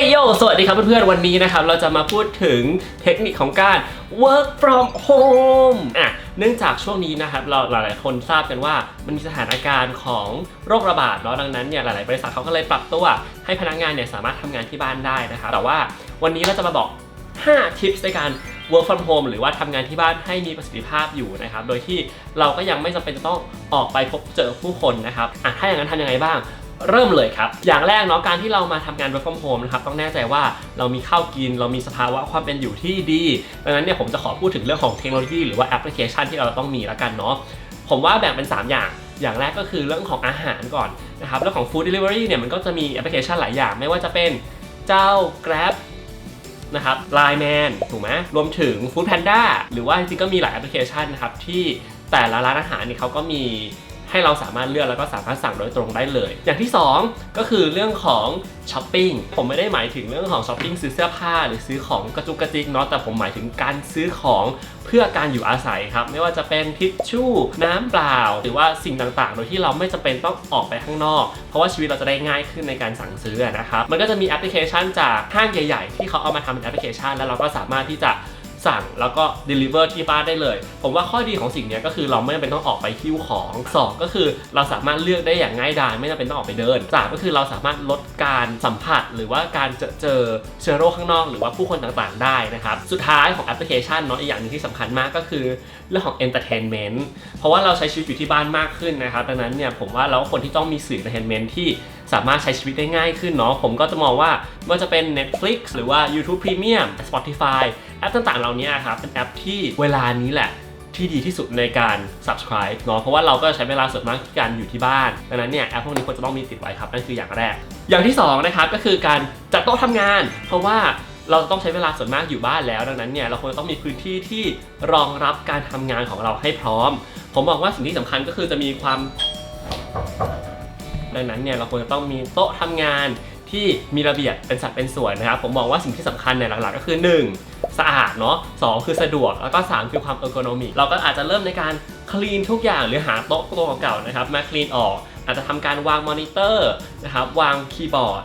ฮ้ยโย สวัสดีครับเพื่อนๆ วันนี้นะครับเราจะมาพูดถึงเทคนิคของการ work from home อะเนื่องจากช่วงนี้นะครับเราหลายๆ คนทราบกันว่ามันมีสถานการณ์ของโรคระบาดเนาะดังนั้นเนี่ยหลายๆ บริษัทเขาก็เลยปรับตัว ให้พนักงานเนี่ยสามารถทำงานที่บ้านได้นะครับแต่ว่าวันนี้เราจะมาบอก 5 ทิปในการ work from home หรือว่าทำงานที่บ้านให้มีประสิทธิภาพอยู่นะครับ โดยที่เราก็ยังไม่จำเป็นจะต้องออกไปพบเจอผู้คนนะครับอะถ้าอย่างนั้นทำยังไงบ้าง เริ่มเลยครับ อย่างแรกเนาะการที่เรามาทำงาน work from home นะครับต้องแน่ใจว่าเรามีข้าวกิน เรามีสภาวะความเป็นอยู่ที่ดีดังนั้นเนี่ยผมจะขอพูดถึงเรื่องของเทคโนโลยีหรือว่าแอปพลิเคชันที่เราต้องมีแล้วกันเนาะผมว่าแบ่งเป็น 3 อย่างอย่างแรกก็คือเรื่องของอาหารก่อนนะครับเรื่องของ food delivery เนี่ยมันก็จะมีแอปพลิเคชันหลายอย่าง ไม่ว่าจะเป็นเจ้า Grab นะครับ Line Man ถูกไหมรวมถึง Food Panda หรือว่าจริงๆก็มีหลายแอปพลิเคชันนะครับที่แต่ละร้านอาหารนี่เขาก็มี ให้เราสามารถเลือกแล้วก็สามารถสั่งโดยตรงได้เลย อย่างที่ 2 ก็คือเรื่องของช้อปปิ้งผมไม่ได้หมายถึงเรื่องของช้อปปิ้งซื้อเสื้อผ้า หรือซื้อของกระจุกกระจิกเนาะแต่ผมหมายถึงการซื้อของเพื่อการอยู่อาศัยครับ ไม่ว่าจะเป็นทิชชู่ น้ำเปล่า หรือว่าสิ่งต่างๆ โดยที่เราไม่จำเป็นต้องออกไปข้างนอก เพราะว่าชีวิตเราจะได้ง่ายขึ้นในการสั่งซื้อนะครับมันก็จะมีแอปพลิเคชันจากห้างใหญ่ ๆ ที่เขาเอามาทำเป็นแอปพลิเคชัน แล้วเราก็สามารถที่จะ สั่งแล้วก็ deliver ที่บ้านได้เลย ผมว่าข้อดีของสิ่งนี้ก็คือเราไม่จำเป็นต้องออกไปคิ้วของสองก็คือเราสามารถเลือกได้อย่างง่ายดายไม่จำเป็นต้องออกไปเดินสามก็คือเราสามารถลดการสัมผัส หรือว่าการเจอเจอเชื้อโรคข้างนอก หรือว่าผู้คนต่างๆ ได้นะครับ สุดท้ายของแอปพลิเคชันเนาะอีกอย่างหนึงที่สำคัญมากก็คือเรื่องของ entertainment เพราะว่าเราใช้ชีวิตอยู่ที่บ้านมากขึ้นนะครับดังนั้นเนี่ยผมว่าเราก็คนที่ต้องมีสื่อ entertainment ที่สามารถใช้ชีวิตได้ง่ายขึ้นเนาะผมก็จะมองว่าไม่ว่าจะเป็น Netflix หรือว่า YouTube Premium Spotify แอปต่างๆ เหล่านี้ครับเป็นแอปที่เวลานี้แหละที่ดีที่สุดในการ subscribe เนาะเพราะว่าเราก็ใช้เวลาส่วนมากที่การอยู่ที่บ้าน ดังนั้นเนี่ยแอปพวกนี้ควรจะต้องมีติดไว้ครับนั่นคืออย่างแรก อย่างที่2นะครับก็คือการจัดโต๊ะทำงาน เพราะว่าเราต้องใช้เวลาส่วนมากอยู่บ้านแล้ว ดังนั้นเนี่ยเราควรจะต้องมีพื้นที่ที่รองรับการทำงานของเราให้พร้อม ผมบอกว่าสิ่งที่สำคัญก็คือจะมีความ ดังนั้นเนี่ยเราควรจะต้องมีโต๊ะทำงานที่มีระเบียบเป็นสัดเป็นส่วนนะครับ ผมมองว่าสิ่งที่สำคัญเนี่ยหลักๆก็คือ 1. สะอาดเนาะสองคือสะดวก แล้วก็ 3 คือความเออร์โกนอมิกเราก็อาจจะเริ่มในการคลีนทุกอย่างหรือหาโต๊ะตัวเก่าๆนะครับมาคลีนออก อาจจะทำการวางมอนิเตอร์นะครับวางคีย์บอร์ด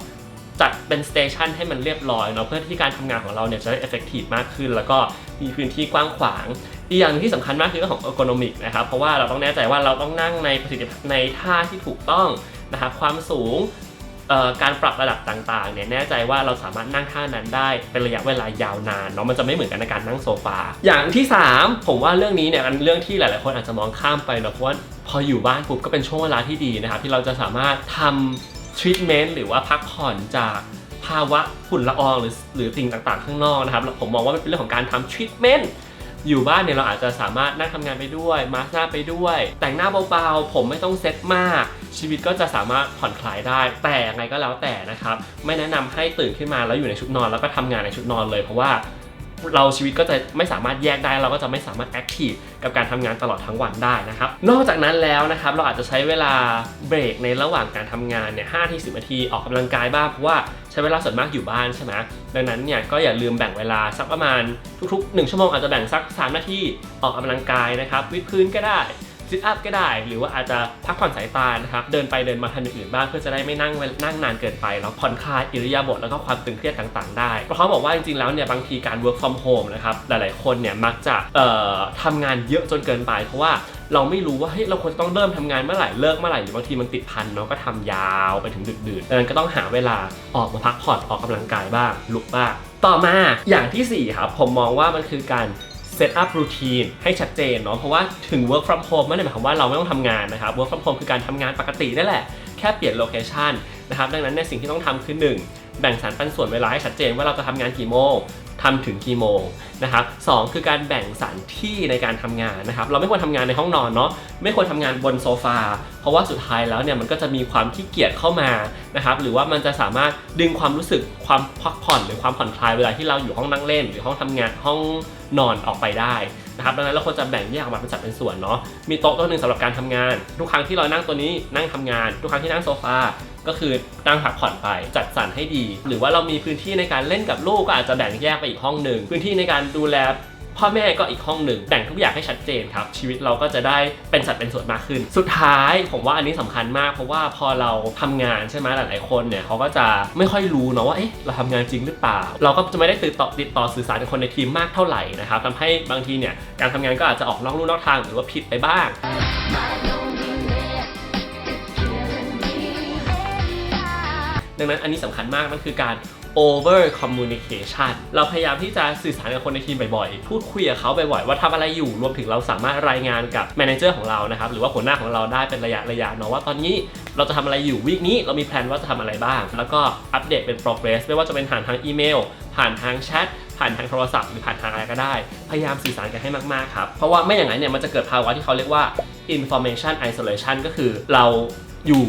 จัดเป็นสเตชันให้มันเรียบร้อยเนาะเพื่อที่การทำงานของเราเนี่ยจะได้เอฟเฟกตีฟมากขึ้น แล้วก็มีพื้นที่กว้างขวาง อีกอย่างหนึ่งที่สำคัญมากคือเรื่องของเออร์โกนอมิกนะครับ เพราะว่าเราต้องแน่ใจว่าเราต้องนั่งในประสิทธิภาพในท่าที่ถูกต้องนะครับความสูง การปรับระดับต่างๆเนี่ยแน่ใจว่าเราสามารถนั่งท่านั้นได้เป็นระยะเวลายาวนานเนาะมันจะไม่เหมือนกันในการนั่งโซฟาอย่างที่ 3 ผมว่าเรื่องนี้เนี่ยเป็นเรื่องที่หลายๆ คนอาจจะมองข้ามไปเนาะเพราะว่าพออยู่บ้านปุ๊บก็เป็นช่วงเวลาที่ดีนะครับที่เราจะสามารถทำทรีทเมนต์หรือว่าพักผ่อนจากภาวะฝุ่นละอองหรือหรือสิ่งต่างๆ ข้างนอกนะครับผมมองว่ามันเป็นเรื่องของการทำทรีทเมนต์ อยู่บ้านเนี่ยเราอาจจะสามารถนั่งทำงานไปด้วย มาสก์หน้าไปด้วย แต่งหน้าเบาๆ ผมไม่ต้องเซ็ตมาก ชีวิตก็จะสามารถผ่อนคลายได้ แต่ยังไงก็แล้วแต่นะครับ ไม่แนะนำให้ตื่นขึ้นมาแล้วอยู่ในชุดนอนแล้วก็ทำงานในชุดนอนเลยเพราะว่า เราชีวิตก็จะไม่สามารถแยกได้เราก็จะไม่สามารถแอคทีฟกับการทำงานตลอดทั้งวันได้นะครับ นอกจากนั้นแล้วนะครับเราอาจจะใช้เวลาเบรกในระหว่างการทำงานเนี่ยห้าถึงสินาทีออกกำลังกายบ้างเพราะว่าใช้เวลาส่วนมากอยู่บ้านใช่ไหมดังนั้นเนี่ยก็อย่าลืมแบ่งเวลาสักประมาณทุกๆ 1 ชั่วโมงอาจจะแบ่งสัก 3 นาทีออกกำลังกายนะครับวิดพื้นก็ได้ ซิทอัพก็ได้ หรือว่าอาจจะพักผ่อนสายตานะครับเดินไปเดินมาทำอย่างอื่นบ้างเพื่อจะได้ไม่นั่งเวนั่งนานเกินไปแล้วผ่อนคลายอิริยาบถแล้วก็ความตึงเครียดต่างๆ ได้เพราะเขาบอกว่าจริงๆแล้วเนี่ยบางทีการ work from home นะครับหลายๆคนเนี่ยมักจะเอ่อทำงานเยอะจนเกินไป เพราะว่าเราไม่รู้ว่าเฮ้ยเราควรต้องเริ่มทำงานเมื่อไหร่เลิกเมื่อไหร่หรือบางทีมันติดพันเนาะก็ทำยาวไปถึงดึกดื่นดังนั้นก็ต้องหาเวลาออกมาพักผ่อนออกกำลังกายบ้างลุกบ้างต่อมาอย่างที่สี่ครับผมมองว่ามันคือการ เซตอัพรูทีนให้ชัดเจนเนาะเพราะว่าถึง work from home ไม่ได้หมายความว่าเราไม่ต้องทำงานนะครับ work from home คือการทำงานปกตินั่นแหละ แค่เปลี่ยนโลเคชันนะครับดังนั้นเนี่ยสิ่งที่ต้องทำคือ 1 แบ่งสรรปันส่วนเวลาให้ชัดเจนว่าเราจะทำงานกี่โมงทำถึงกี่โมงนะครับสองคือการแบ่งสรรที่ในการทำงานนะครับ เราไม่ควรทำงานในห้องนอนเนาะไม่ควรทำงานบนโซฟา เพราะว่าสุดท้ายแล้วเนี่ยมันก็จะมีความขี้เกียจเข้ามานะครับหรือว่ามันจะสามารถดึงความรู้สึกความพักผ่อนหรือความผ่อนคลายเวลาที่เราอยู่ห้องนั่งเล่น หรือห้องทำงานห้อง นอนออกไปได้นะครับดังนั้นเราควรจะแบ่งแยกออกมาเป็นสัดเป็นส่วนเนาะมีโต๊ะโต๊ะหนึ่งสำหรับการทำงาน ทุกครั้งที่เรานั่งตัวนี้นั่งทำงาน ทุกครั้งที่นั่งโซฟาก็คือนั่งพักผ่อนไปจัดสรรให้ดี หรือว่าเรามีพื้นที่ในการเล่นกับลูกก็อาจจะแบ่งแยกไปอีกห้องหนึ่งพื้นที่ในการดูแล พ่อแม่ก็อีกห้องหนึ่งแบ่งทุกอย่างให้ชัดเจนครับ ชีวิตเราก็จะได้เป็นสัดเป็นส่วนมากขึ้น สุดท้ายผมว่าอันนี้สำคัญมาก เพราะว่าพอเราทำงานใช่ไหมหลาย ๆ คนเนี่ยเขาก็จะไม่ค่อยรู้เนาะว่าเอ๊ะเราทำงานจริงหรือเปล่า เราก็จะไม่ได้ติดต่อติดต่อสื่อสารกับคนในทีมมากเท่าไหร่นะครับทำให้บางทีเนี่ยการทำงานก็อาจจะออกนอกลู่นอกทางหรือว่าผิดไปบ้างดังนั้นอันนี้สำคัญมากมันคือการ over communication เราพยายามที่จะสื่อสารกับคนในทีมบ่อยๆ พูดคุยกับเขาบ่อยๆ ว่าทำอะไรอยู่ รวมถึงเราสามารถรายงานกับ manager ของเรานะครับ หรือว่าหัวหน้าของเราได้เป็นระยะระยะเนาะว่าตอนนี้เราจะทำอะไรอยู่วีคนี้เรามีแพลนว่าจะทำอะไรบ้าง แล้วก็อัปเดตเป็น progress ไม่ว่าจะเป็นผ่านทางอีเมล ผ่านทางแชทผ่านทางโทรศัพท์หรือผ่านทางอะไรก็ได้ พยายามสื่อสารกันให้มากๆครับ เพราะว่าไม่อย่างนั้นเนี่ยมันจะเกิดภาวะที่เขาเรียกว่า information isolation ก็คือเราอยู่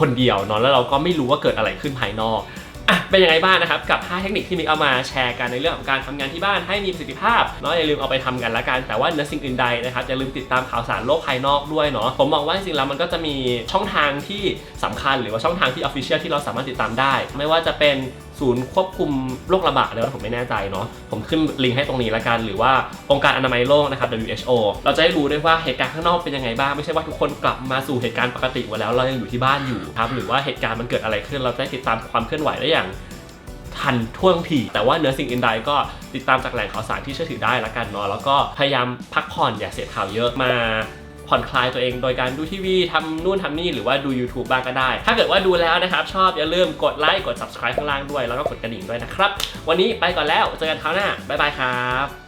คนเดียวเนาะแล้วเราก็ไม่รู้ว่าเกิดอะไรขึ้นภายนอก อะเป็นยังไงบ้างนะครับกับ 5 เทคนิคที่มิกเอามาแชร์กันในเรื่องของการทำงานที่บ้านให้มีประสิทธิภาพเนาะอย่าลืมเอาไปทำกันละกันแต่ว่าเนื้อสิ่งอื่นใดนะครับอย่าลืมติดตามข่าวสารโลกภายนอกด้วยเนาะผมมองว่าจริงๆแล้วมันก็จะมีช่องทางที่สำคัญหรือว่าช่องทางที่ออฟฟิเชียลที่เราสามารถติดตามได้ ไม่ว่าจะเป็น ศูนย์ควบคุมโรคระบาดเลยผมไม่แน่ใจเนาะผมขึ้นลิงก์ให้ตรงนี้ละกันหรือว่าองค์การอนามัยโลกนะครับ WHO เราจะได้รู้ด้วยว่าเหตุการณ์ข้างนอกเป็นยังไงบ้างไม่ใช่ว่าทุกคนกลับมาสู่เหตุการณ์ปกติหมดแล้วเรายังอยู่ที่บ้านอยู่ครับหรือว่าเหตุการณ์มันเกิดอะไรขึ้น เราจะได้ติดตามความเคลื่อนไหวได้อย่างทันท่วงทีแต่ว่าเนื้อสิ่งอื่นใดก็ติดตามจากแหล่งข่าวสารที่เชื่อถือได้ละกันเนาะแล้วก็พยายามพักผ่อนอย่าเสพข่าวเยอะมา ผ่อนคลายตัวเองโดยการดูทีวีทำนู่นทำนี่หรือว่าดู YouTube บ้างก็ได้ ถ้าเกิดว่าดูแล้วนะครับ ชอบอย่าลืมกดไลค์กด subscribe ข้างล่างด้วย แล้วก็กดกระดิ่งด้วยนะครับ วันนี้ไปก่อนแล้วเจอกันคราวหน้าบ๊ายบายครับ